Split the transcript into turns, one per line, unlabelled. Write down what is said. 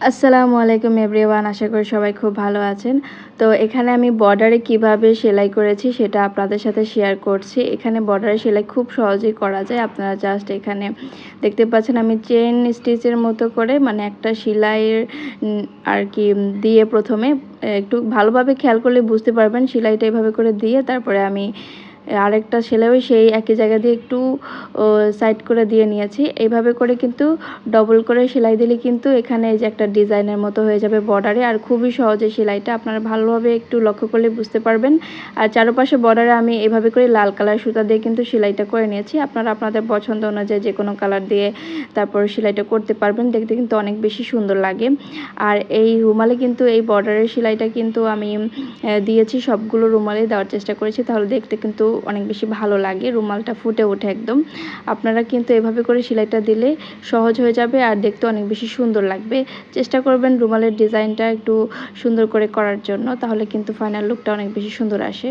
আসসালামু আলাইকুম এভরিওয়ান, আশা করি সবাই খুব ভালো আছেন। তো এখানে আমি বর্ডারে কীভাবে সেলাই করেছি সেটা আপনাদের সাথে শেয়ার করছি। এখানে বর্ডারে সেলাই খুব সহজেই করা যায়। আপনারা জাস্ট এখানে দেখতে পাচ্ছেন আমি চেন স্টিচের মতো করে মানে একটা সেলাইয়ের আর কি দিয়ে প্রথমে একটু ভালোভাবে খেয়াল করলে বুঝতে পারবেন সেলাইটা এভাবে করে দিয়ে তারপরে আমি আরেকটা সেলাইও সেই একই জায়গা দিয়ে একটু সাইড করে দিয়ে নিয়েছি। এইভাবে করে কিন্তু ডবল করে সেলাই দিলে কিন্তু এখানে এই যে একটা ডিজাইনের মতো হয়ে যাবে বর্ডারে আর খুবই সহজে সেলাইটা আপনারা ভালোভাবে একটু লক্ষ্য করলে বুঝতে পারবেন। আর চারপাশে বর্ডারে আমি এভাবে করে লাল কালার সুতা দিয়ে কিন্তু সেলাইটা করে নিয়েছি। আপনারা আপনাদের পছন্দ অনুযায়ী যে কোনো কালার দিয়ে তারপর সেলাইটা করতে পারবেন। দেখতে কিন্তু অনেক বেশি সুন্দর লাগে। আর এই রুমালে কিন্তু এই বর্ডারের সেলাইটা কিন্তু আমি দিয়েছি। সবগুলো রুমালে দেওয়ার চেষ্টা করেছি। তাহলে দেখতে কিন্তু অনেক বেশি ভালো লাগে, রুমালটা ফুটে ওঠে একদম। আপনারা কিন্তু এভাবে করে সেলাইটা দিলে সহজ হয়ে যাবে আর দেখতে অনেক বেশি সুন্দর লাগবে। চেষ্টা করবেন রুমালের ডিজাইনটা একটু সুন্দর করে করার জন্য, তাহলে কিন্তু ফাইনাল লুকটা অনেক বেশি সুন্দর আসে।